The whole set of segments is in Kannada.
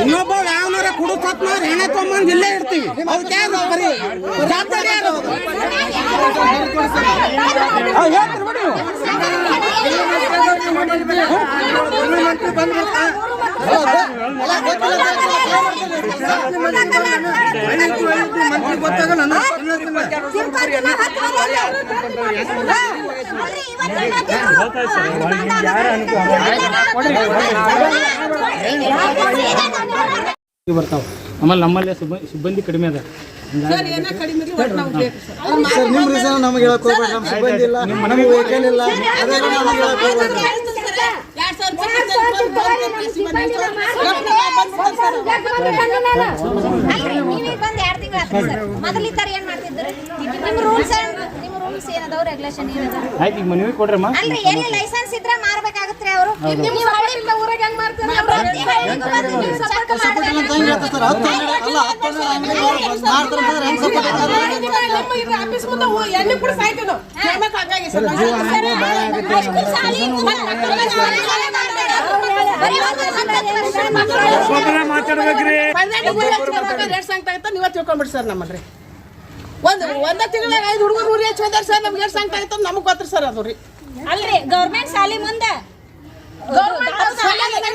ಇನ್ನೊಬ್ಬ ಯಾವನಾರ ಕುಡು ಸತ್ನವ್ರು ಹೆಣೆ ತೊಗೊಂಬಂದು ಇಲ್ಲೇ ಇರ್ತೀವಿ. ಅದಕ್ಕೆ ಯಾರು? ಬರೀ ಜವಾಬ್ದಾರಿ ಯಾರು? ಹೇಳ್ತೀರಿ ಬಿಡಿ. ಬರ್ತಾವೆ ಆಮೇಲೆ ನಮ್ಮಲ್ಲೇ ಸಿಬ್ಬ- ಸಿಬ್ಬಂದಿ ಕಡಿಮೆ ಅದ. ನಿಮ್ಮ ರೀಸನ್ ನಮಗೆ ಹೇಳಕ್ ಹೋಗ್ಬೇಕು ನಮ್ಮ ಸಿಬ್ಬಂದಿ ಇಲ್ಲ. ನಮಗೆ ವೆಹಿಕಲ್ ಇಲ್ಲ. ಅದೇ ನಮಗೆ ಹೇಳಕ್ ಹೋಗ್ಬೇಡಿ ಸಿಬ್ಬಂದಿ ಬಂದ್ ಅಲ್ರಿ ನೀವೀಗ ಬಂದ್ ಎರಡ್ ತಿಂಗಳ ಮೊದಲ ತರ ಏನ್ ಮಾಡ್ತಿದ್ರಿ ನಿಮ್ ರೂಲ್ಸ್ ನಿಮ್ ರೂಲ್ಸ್ ಏನದಾವ್ ರೆಗ್ಯುಲೇಷನ್ ಏನದ ಆಯ್ತು ಈಗ ಮನವಿ ಕೊಡ್ರಮ್ಮ ಅಲ್ರಿ ಎಲ್ಲಿ ಲೈಸೆನ್ಸ್ ಇದ್ರೆ ಮಾರ್ಬೇಕಾಗತ್ರಿ ಅವರು ನಿಮ್ ಹಳ್ಳಿಯಿಂದ ಊರಾಗ ಹೆಂಗ್ ಮಾಡ್ತಾರೆ ಆಫೀಸ್ ಮುಂದೆ ಎಣ್ಣೆ ಕೂಡ ಸಾಯ್ತೀವಿ ನಾವು ಹಂಗಾಗಿ ಸರ್. ಆಗುತ್ತೆ, ನೀವೇ ತಿಳ್ಕೊಂಬಿಡಿ ಸರ್ ನಮ್ಮನ್ರಿ ಒಂದು ಒಂದೇ ತಿಂಗಳಾಗ ಐದು ಹುಡುಗರು ಊರಿಗೆ ಹಚ್ಚೋದಾರ ಸರ್ ನಮ್ಗೆ ಎಷ್ಟು ಸಂಗಟ ಆಯ್ತು ನಮಗೆ ಗೊತ್ತಿರ ಸರ್ ಅದು ರೀ ಅಲ್ರಿ ಗೌರ್ಮೆಂಟ್ ಶಾಲಿ ಮುಂದೆ ಗೌರ್ಮೆಂಟ್ ಶಾಲಿ ಮಂದಿ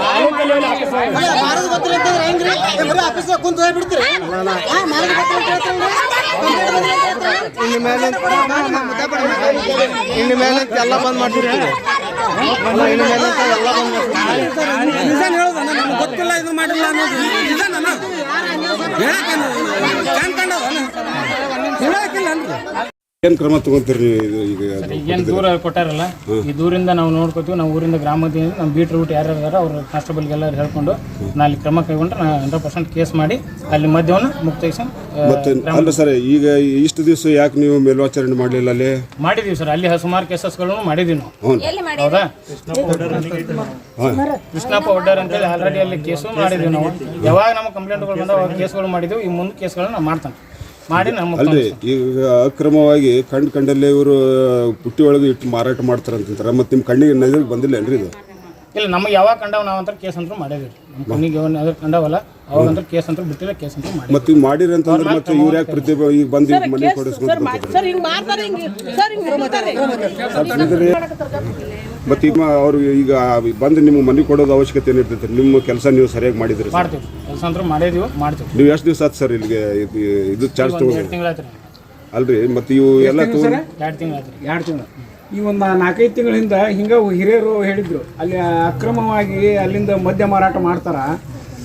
ಎರಡ್ ಮಾರೋದು ಗೊತ್ತಿಲ್ಲ ಅಂತಂದ್ರೆ ಹೆಂಗ್ರಿ? ಬರೀ ಆಫೀಸ್ ಕುಂತ ಹೋಗ್ಬಿಡ್ತೀರಿ? ಗೊತ್ತಿಲ್ಲ ಅಂತ? ಇನ್ನು ಮೇಲೆ ಇನ್ನು ಮೇಲೆ ಎಲ್ಲ ಬಂದ್ ಮಾಡ್ಬಿಡ್ತೀರಿ ನಿಜಾನ್ ನಮ್ಗೆ ಗೊತ್ತಿಲ್ಲ ಇದು ಮಾಡಿಲ್ಲ ಅನ್ನೋದು. ನಿಜಾನ ಕಾಣ್ಕೊಂಡವಣ್ಣ ಹೇಳಕ್ಕಿಲ್ಲ ಅನ್ರಿ ಏನ್ ಕ್ರಮ ತಗೊಂತೀರಿ ನೀವು ಇದು ಈಗ ಏನು ದೂರ ಕೊಟ್ಟಾರಲ್ಲ ಈ ದೂರಿಂದ ನಾವು ನೋಡ್ಕೋತೀವಿ ನಾವು ಊರಿಂದ ಗ್ರಾಮದಿಂದ ನಮ್ಮ ಬೀಟ್ ರೂಟ್ ಯಾರು ಇದಾರೆ ಅವ್ರ ಕಾನ್ಸ್ಟೇಬಲ್ಗೆಲ್ಲ ಹೇಳ್ಕೊಂಡು ನಾ ಅಲ್ಲಿ ಕ್ರಮ ಕೈಗೊಂಡ್ರೆ ನಾ ಹಂಡ್ರೆಡ್ ಪರ್ಸೆಂಟ್ ಕೇಸ್ ಮಾಡಿ ಅಲ್ಲಿ ಮದ್ಯವನ್ನು ಮುಕ್ತೈಸಿ ಮತ್ತೆ ಅಲ್ಲ ಸರ್ ಈಗ ಇಷ್ಟು ದಿವಸ ಯಾಕೆ ನೀವು ಮೇಲ್ವಾಚರಣೆ ಮಾಡಲಿಲ್ಲ ಅಲ್ಲಿ? ಮಾಡಿದೀವಿ ಸರ್ ಅಲ್ಲಿ ಸುಮಾರು ಕೇಸಸ್ಗಳನ್ನು ಮಾಡಿದೀವಿ ನಾವು. ಹೌದಾ? ಕೃಷ್ಣಪ್ಪ ಒಡ್ಡರ್ ಅಂತೇಳಿ ಆಲ್ರೆಡಿ ಅಲ್ಲಿ ಕೇಸು ಮಾಡಿದೀವಿ ನಾವು. ಯಾವಾಗ ನಮ್ಮ ಕಂಪ್ಲೇಂಟ್ಗಳು ಬಂದಾವ ಕೇಸ್ಗಳು ಮಾಡಿದೀವಿ ಈ ಮುಂದೆ ಕೇಸ್ಗಳನ್ನ ನಾವು ಮಾಡ್ತಾನೆ. ಮಾಡಿ ನಮ್ಮ ಅಲ್ರಿ ಈಗ ಅಕ್ರಮವಾಗಿ ಕಂಡು ಕಂಡಲ್ಲೇ ಇವರು ಪುಟ್ಟಿ ಒಳಗೆ ಇಟ್ಟು ಮಾರಾಟ ಮಾಡ್ತಾರೆ ಅಂತಂತಾರೆ ಮತ್ತೆ ನಿಮ್ಮ ಕಣ್ಣಿಗೆ ನಜರ್ ಬಂದಿಲ್ಲ ಏನ್ರಿ ಇದು ಇಲ್ಲ ನಮಗೆ ಯಾವಾಗ ಕಂಡಾವ ನಾವು ಅಂತ ಕೇಸ್ ಅಂತ ಮಾಡಿದ್ರಿ ನಮ್ಮ ಕಣ್ಣಿಗೆ ಯಾವಾಗ ಕಂಡಾವಲ್ಲ ಅವಾಗ ಅಂತ ಕೇಸ್ ಅಂತ ಬಿಟ್ಟಿಲ್ಲ ಕೇಸ್ ಅಂತ ಮಾಡಿ ಮತ್ತೆ ಮಾಡಿರಿ ಅಂತಂದ್ರೆ ಮತ್ತೆ ಇವ್ರು ಯಾಕೆ ಪ್ರತಿಭೆ ಈಗ ಬಂದು ಈಗ ಮನೆ ಕೊಡಿಸ್ಕೊಂಡು ಸರ್ ಹಿಂಗ್ ಮಾಡ್ತಾರೆ ಹಿಂಗ್ ಸರ್ ಹಿಂಗ್. ಮತ್ತೆ ಈಗ ಅವ್ರು ಈಗ ಬಂದು ನಿಮ್ಗೆ ಮನೆ ಕೊಡೋದು ಅವಶ್ಯಕತೆ ಏನಿರ್ತೈತೆ? ನಿಮ್ಮ ಕೆಲಸ ನೀವು ಸರಿಯಾಗಿ ಮಾಡಿದ್ರಿ ಸರ್? ಮಾಡ್ತೀವಿ. ಕೆಲಸ ಮಾಡಿದೀವಿ ಮಾಡ್ತೀವಿ. ನೀವು ಎಷ್ಟು ದಿವಸ ಆಯ್ತು ಸರ್ ಇಲ್ಲಿಗೆ ಇದು ಇದು ಚಾರ್ಜ್ ಒಂದು ತಗೊಂಡು ಎರಡು ತಿಂಗಳಾಯ್ತು ರೀ. ಅಲ್ರಿ ಮತ್ತೆ ಇವು ಎಲ್ಲ ತಗೊಂಡು ಎರಡು ತಿಂಗಳಾಯ್ತು ರೀ. ಎರಡು ತಿಂಗಳು. ಈ ಒಂದು ನಾಲ್ಕೈದು ತಿಂಗಳಿಂದ ಹಿಂಗೆ ಹಿರಿಯರು ಹೇಳಿದ್ರು ಅಲ್ಲಿ ಅಕ್ರಮವಾಗಿ ಅಲ್ಲಿಂದ ಮದ್ಯ ಮಾರಾಟ ಮಾಡ್ತಾರ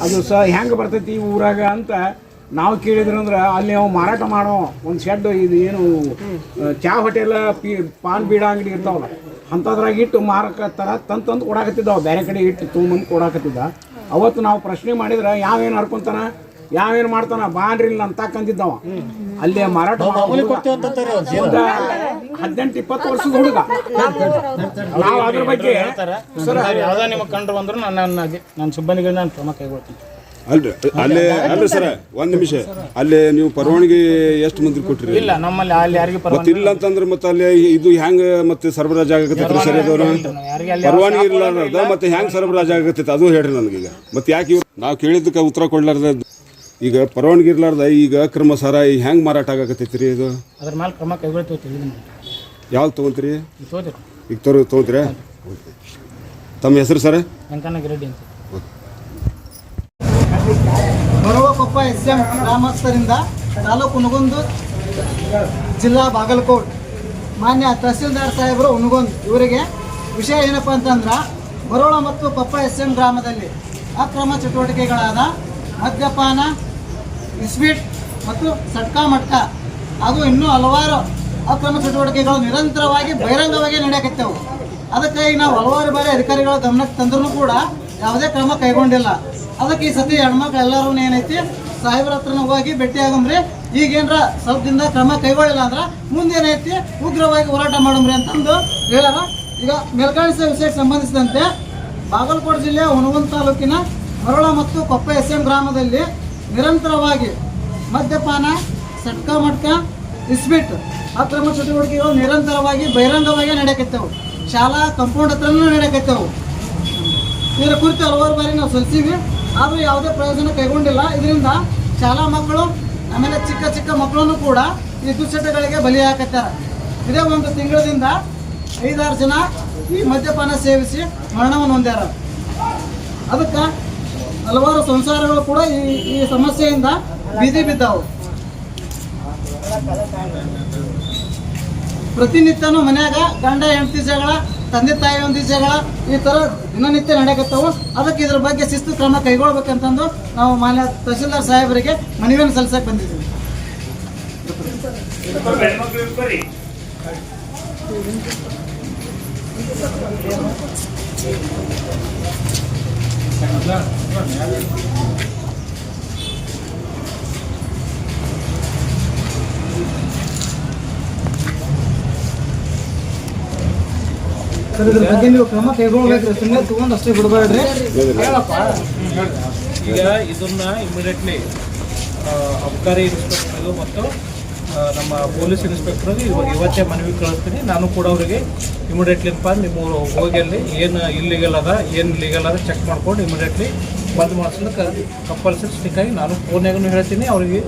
ಅದು ಸಹ ಹೆಂಗೆ ಬರ್ತೈತಿ ಈ ಊರಾಗ ಅಂತ ನಾವು ಕೇಳಿದ್ರು ಅಂದ್ರೆ ಅಲ್ಲಿ ಅವು ಮಾರಾಟ ಮಾಡೋ ಒಂದು ಶೆಡ್ ಇದು ಏನು ಆ, ಚಾ ಹೋಟೆಲ್ ಪಿ ಪಾನ್ ಬೀಡ ಅಂಗಡಿ ಇರ್ತಾವಲ್ಲ. ಅಂಥದ್ರಾಗ ಇಟ್ಟು ಮಾರಕತ್ತಾರ ತಂದು ತಂದು ಕೊಡಾಕತ್ತಿದ್ದಾವ ಬೇರೆ ಕಡೆ ಇಟ್ಟು ತೊಗೊಂಬಂದು ಕೊಡಾಕತ್ತಿದ್ದ. ಅವತ್ತು ನಾವು ಪ್ರಶ್ನೆ ಮಾಡಿದ್ರೆ ಯಾವೇನು ಹರ್ಕೊಂತಾನ? ಯಾವೇನು ಮಾಡ್ತಾನ? ಅಂತ ಕಂದಿದ್ದವ. ಅಲ್ಲೇ ಮಾರಾಟ ಹದಿನೆಂಟು ಇಪ್ಪತ್ತು ವರ್ಷದ ಹುಡುಗ. ನಾವು ಅದ್ರ ಬಗ್ಗೆ ಸರ್ ಯಾವುದೋ ನಿಮಗೆ ಕಂಡ್ರು ಬಂದ್ರು ನಾನು ನನ್ನ ಸಿಬ್ಬಂದಿಗಳನ್ನ ನಾನು ಕ್ರಮ ಕೈಗೊಳ್ತೀನಿ. ಅಲ್ರಿ ಅಲ್ಲೇ ಅಲ್ರಿ ಸರ್ ಒಂದ್ ನಿಮಿಷ. ಅಲ್ಲೇ ನೀವು ಪರವಾನಗಿ ಎಷ್ಟು ಮಂದಿ ಕೊಟ್ರಿ? ಇಲ್ಲ ನಮ್ಮಲ್ಲಿ ಅಲ್ಲಿ ಯಾರಿಗೆ ಮತ್ತೆ ಇಲ್ಲ. ಅಂತಂದ್ರೆ ಮತ್ತೆ ಅಲ್ಲಿ ಇದು ಹೆಂಗ ಮತ್ತೆ ಸರಬರಾಜ್ ಆಗಕತ್ತೈತ್ರಿ ಸರಿ ಅದವ್ರು ಪರವಾನಗಿ ಇರ್ಲಾರ್ದ ಮತ್ತೆ ಹೆಂಗ್ ಸರಬರಾಜ್ ಆಗಕತ್ತೈತೆ? ಅದು ಹೇಳ್ರಿ ನನಗೀಗ ಮತ್ತೆ ಯಾಕೆ ಇವ್ರು ನಾವು ಕೇಳಿದ್ದಕ್ಕೆ ಉತ್ತರ ಕೊಡ್ಲಾರ್ದ ಈಗ ಪರವಾನಗಿ ಇರ್ಲಾರ್ದ ಈಗ ಅಕ್ರಮ ಸರ ಹೆಂಗ್ ಮಾರಾಟ ಆಗಕತ್ತೈತ್ರಿ ಇದು? ಅದ್ರ ಮೇಲೆ ಕ್ರಮ ಕೈಗೊಳ್ತೀವಿ ಯಾವ್ದು ತೊಗೊಂತೀರಿ? ಈಗ ತೋರ್ ತೊಗೊಂತೀರಾ ತಮ್ಮ ಹೆಸರು ಸರ್? ವೆಂಕಣ್ಣ ಅಂತ. ಅಂತ ಬರುವಕೊಪ್ಪ ಎಸ್ ಎಂ ಗ್ರಾಮಸ್ಥರಿಂದ ತಾಲೂಕು ಉನಗೊಂದು ಜಿಲ್ಲಾ ಬಾಗಲಕೋಟ್. ಮಾನ್ಯ ತಹಸೀಲ್ದಾರ್ ಸಾಹೇಬರು ಉನಗೊಂದು ಇವರಿಗೆ ವಿಷಯ ಏನಪ್ಪ ಅಂತಂದ್ರೆ ಬರೋಳ ಮತ್ತು ಪಪ್ಪ ಎಸ್ ಎಂ ಗ್ರಾಮದಲ್ಲಿ ಅಕ್ರಮ ಚಟುವಟಿಕೆಗಳಾದ ಮದ್ಯಪಾನ ಇಸ್ವೀಟ್ ಮತ್ತು ಸಟ್ಕಾ ಮಟ್ಕ. ಹಾಗೂ ಇನ್ನೂ ಹಲವಾರು ಅಕ್ರಮ ಚಟುವಟಿಕೆಗಳು ನಿರಂತರವಾಗಿ ಬಹಿರಂಗವಾಗಿ ನಡೆಯಕತ್ತೆವು. ಅದಕ್ಕಾಗಿ ನಾವು ಹಲವಾರು ಬಾರಿ ಅಧಿಕಾರಿಗಳ ಗಮನಕ್ಕೆ ತಂದ್ರೂ ಕೂಡ ಯಾವುದೇ ಕ್ರಮ ಕೈಗೊಂಡಿಲ್ಲ. ಅದಕ್ಕೆ ಈ ಸತಿ ಹೆಣ್ಮಕ್ಳು ಎಲ್ಲರೂ ಏನೈತಿ ಸಾಹೇಬ್ರ ಹತ್ರನ ಹೋಗಿ ಭೇಟಿ ಆಗಮ್ರಿ. ಈಗೇನ್ರ ಸ್ವಲ್ಪ ದಿನದ ಕ್ರಮ ಕೈಗೊಳ್ಳಿಲ್ಲ ಅಂದ್ರೆ ಮುಂದೇನೈತಿ ಉಗ್ರವಾಗಿ ಹೋರಾಟ ಮಾಡಮ್ರಿ ಅಂತಂದು ಹೇಳಾರ ಈಗ ಮೇಲ್ಕಾಣಿಸಿದ ವಿಷಯಕ್ಕೆ ಸಂಬಂಧಿಸಿದಂತೆ ಬಾಗಲಕೋಟೆ ಜಿಲ್ಲೆಯ ಹುಣಗುಂದ ತಾಲೂಕಿನ ಮರಳ ಮತ್ತು ಕೊಪ್ಪ ಎಸ್ ಎಂ ಗ್ರಾಮದಲ್ಲಿ ನಿರಂತರವಾಗಿ ಮದ್ಯಪಾನ, ಸಟ್ಕ ಮಟ್ಕ, ಇಸ್ಬಿಟ್ ಅಕ್ರಮ ಚಟುವಟಿಕೆಗಳು ನಿರಂತರವಾಗಿ ಬಹಿರಂಗವಾಗಿ ನಡೆಯಕತ್ತವು ಶಾಲಾ, ಕಂಪೌಂಡ್ ಹತ್ರನೂ ನಡೆಯಕತ್ತವು ಇದರ ಕುರಿತು ಹಲವಾರು ಬಾರಿ ನಾವು ಸಲ್ಲಿಸಿವಿ. ಆದರೂ ಯಾವುದೇ ಪ್ರಯೋಜನ ಕೈಗೊಂಡಿಲ್ಲ. ಇದರಿಂದ ಶಾಲಾ ಮಕ್ಕಳು, ಆಮೇಲೆ ಚಿಕ್ಕ ಚಿಕ್ಕ ಮಕ್ಕಳನ್ನು ಕೂಡ ಈ ದುಶ್ಚಟಗಳಿಗೆ ಬಲಿ ಹಾಕತ್ತಾರೆ. ಇದೇ ಒಂದು ತಿಂಗಳದಿಂದ ಐದಾರು ಜನ ಈ ಮದ್ಯಪಾನ ಸೇವಿಸಿ ಮರಣವನ್ನು ಹೊಂದ್ಯಾರ. ಅದಕ್ಕೆ ಹಲವಾರು ಸಂಸಾರಗಳು ಕೂಡ ಈ ಈ ಸಮಸ್ಯೆಯಿಂದ ಬೀದಿ ಬಿದ್ದಾವು. ಪ್ರತಿನಿತ್ಯನೂ ಮನ್ಯಾಗ ಗಂಡ, ಹೆಂಡತಿ ಜಗಳ, ತಂದೆ ತಾಯಿ ಒಂದಿ ಜಗಳ, ಈ ಥರ ದಿನನಿತ್ಯ ನಡೆಯಕತ್ತವು ಅದಕ್ಕೆ ಇದ್ರ ಬಗ್ಗೆ ಶಿಸ್ತು ಕ್ರಮ ಕೈಗೊಳ್ಬೇಕಂತಂದು ನಾವು ಮಾನ್ಯ ತಹಸೀಲ್ದಾರ್ ಸಾಹೇಬರಿಗೆ ಮನವಿಯನ್ನು ಸಲ್ಲಿಸಕ್ಕೆ ಬಂದಿದ್ದೀವಿ. ಸರ್ ಇದ್ರ ಬಗ್ಗೆ ನೀವು ಕ್ರಮ ಕೈಗೊಳ್ಬೇಕ್ರಿ ಸುಮ್ಮನೆ ತಗೊಂಡು ಅಷ್ಟೇ ಬಿಡಬೇಡ್ರಿ. ಈಗ ಇದನ್ನ ಇಮಿಡಿಯೇಟ್ಲಿ ಅಬಕಾರಿ ಇನ್ಸ್ಪೆಕ್ಟರ್ಗೂ ಮತ್ತು ನಮ್ಮ ಪೊಲೀಸ್ ಇನ್ಸ್ಪೆಕ್ಟರ್ ಇವಾಗ ಇವತ್ತೇ ಮನವಿ ಕಳಿಸ್ತೀನಿ. ನಾನು ಕೂಡ ಅವರಿಗೆ ಇಮಿಡಿಯೇಟ್ಲಿ ನಿಮ್ಮ ಹೋಗಿ ಅಲ್ಲಿ ಏನು ಇಲ್ಲಿಗಲ್ ಅದ ಏನು ಲೀಗಲ್ ಅದ ಚೆಕ್ ಮಾಡ್ಕೊಂಡು ಇಮಿಡಿಯೇಟ್ಲಿ ಬಂದ್ ಮಾಡಿಸ್ಲಿಕ್ಕೆ ಕಂಪಲ್ಸರಿ ಸ್ಟಿಕ್ ಆಗಿ ನಾನು ಫೋನ್ಯಾಗೂ ಹೇಳ್ತೀನಿ. ಅವರಿಗೆ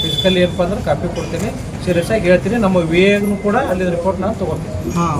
ಫಿಸಿಕಲಿ ಏನಪ್ಪ ಅಂದ್ರೆ ಕಾಪಿ ಕೊಡ್ತೀನಿ. ಸೀರಿಯಸ್ ಆಗಿ ಹೇಳ್ತೀನಿ. ನಮ್ಮ ವಿ ಕೂಡ ಅಲ್ಲಿ ರಿಪೋರ್ಟ್ ನಾನು ತೊಗೊತೀನಿ. ಹಾಂ